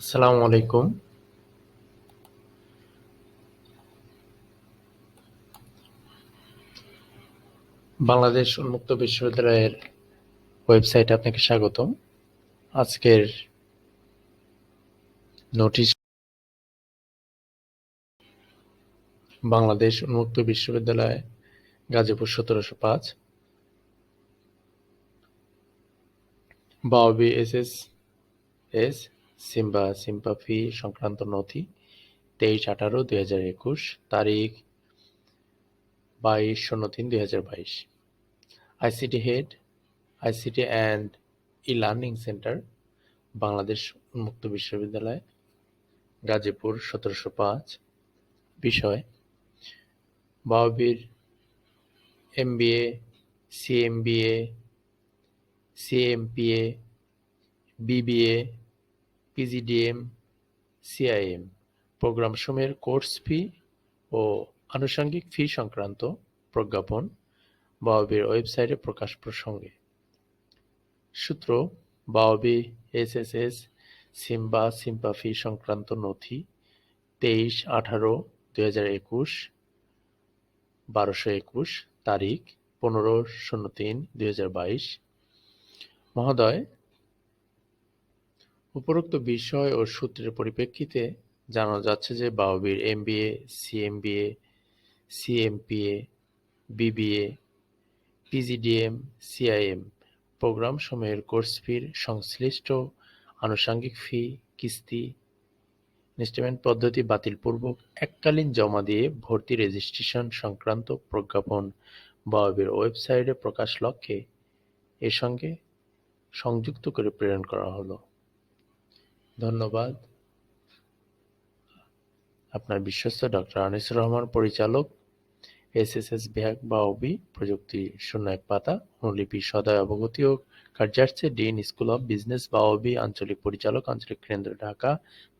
আসসালামু আলাইকুম। বাংলাদেশ উন্মুক্ত বিশ্ববিদ্যালয়ের ওয়েবসাইটে আপনাকে স্বাগতম। আজকের নোটিশ বাংলাদেশ উন্মুক্ত বিশ্ববিদ্যালয়, গাজীপুর সতেরোশো পাঁচ। বাওবি এস এস এস সিম্বা সিম্পাফি সংক্রান্ত নথি, তেইশ আঠারো দুই হাজার একুশ, তারিখ বাইশ শূন্য তিন দুই হাজার বাইশ। ICT head, ICT and e learning centre, Bangladesh উন্মুক্ত বিশ্ববিদ্যালয়, গাজীপুর সতেরোশো পাঁচ। বিষয় বাওবির MBA CMBA CMPA BBA PGDM CIM প্রোগ্রামসমূহের course fee ও আনুষঙ্গিক ফি সংক্রান্ত প্রজ্ঞাপন বাওবির ওয়েবসাইটে প্রকাশ প্রসঙ্গে। সূত্র, বাওবি এসএসএস সিম্বা সিম্পা ফি সংক্রান্ত নথি, তেইশ আঠারো দুই হাজার একুশ, বারোশো একুশ, তারিখ, পনেরো শূন্য তিন দুই হাজার বাইশ। মহোদয় উপরোক্ত বিষয় ও সূত্রের পরিপ্রেক্ষিতে জানা যাচ্ছে যে বাওবির MBA, CMBA, CMPA, BBA, PGDM, CIM program সমূহের কোর্স ফির সংশ্লিষ্ট আনুষঙ্গিক ফি, কিস্তি ইনস্টলমেন্ট পদ্ধতি বাতিলপূর্বক এককালীন জমা দিয়ে ভর্তি রেজিস্ট্রেশন সংক্রান্ত প্রজ্ঞাপন বাওবির ওয়েবসাইটে প্রকাশ লক্ষ্যে এর সঙ্গে সংযুক্ত করে প্রেরণ করা হলো। ধন্যবাদ। আপনার বিশ্বস্ত ডক্টর আনিসুর রহমান, পরিচালক এস এস এসএসএস বিভাগ বাওবি প্রযুক্তি শূন্য এক পাতা, অনুলিপি সদয় অবগতি ও কার্যার্থে ডিন স্কুল অব বিজনেস বাওবি আঞ্চলিক পরিচালক, আঞ্চলিক কেন্দ্র ঢাকা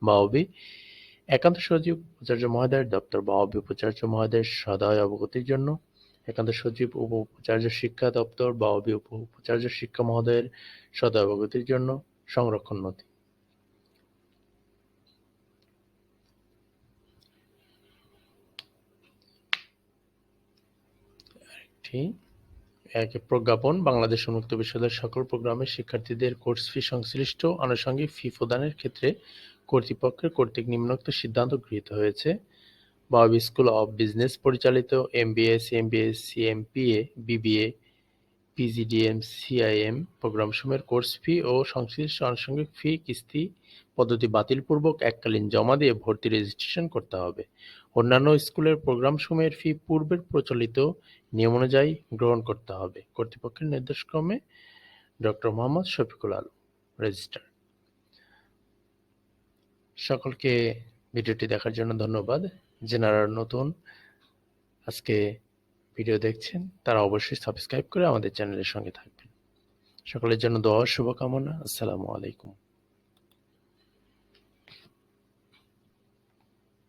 বাওবি একান্ত সচিব উপাচার্য মহোদয়ের দপ্তর বাওবি উপাচার্য মহোদয়ের সদয় অবগতির জন্য, একান্ত সচিব উপ উপাচার্য শিক্ষা দপ্তর বাওবি উপ উপাচার্য শিক্ষা মহোদয়ের সদয় অবগতির জন্য সংরক্ষণ নথি। একটি, এক প্রজ্ঞাপন বাংলাদেশ উন্মুক্ত বিশ্ববিদ্যালয়ের সকল প্রোগ্রামে শিক্ষার্থীদের কোর্স ফি সংশ্লিষ্ট আনুষঙ্গিক ফি প্রদানের ক্ষেত্রে কর্তৃপক্ষের কর্তৃক নিম্নোক্ত সিদ্ধান্ত গৃহীত হয়েছে। বাবি স্কুল অব বিজনেস পরিচালিত M BS M BS C M P CMPA BBA PGDM CIM প্রোগ্রামসমূহের course fee ও সংশ্লিষ্ট আনুষঙ্গিক ফি, কিস্তি পদ্ধতি বাতিলপূর্বক এককালীন জমা দিয়ে ভর্তি রেজিস্ট্রেশন করতে হবে। অন্যান্য স্কুলের প্রোগ্রামসমূহের ফি পূর্বের প্রচলিত নিয়ম অনুযায়ী গ্রহণ করতে হবে। কর্তৃপক্ষের নির্দেশক্রমে ডক্টর মোহাম্মদ শফিকুল আলম রেজিস্ট্রার সকলকে ভিডিওটি দেখার জন্য ধন্যবাদ। যারা নতুন। আজকে ভিডিও দেখছেন, তারা অবশ্যই সাবস্ক্রাইব করে আমাদের চ্যানেলের সঙ্গে থাকবেন। সকলের জন্য দোয়া শুভকামনা। আসসালামু আলাইকুম।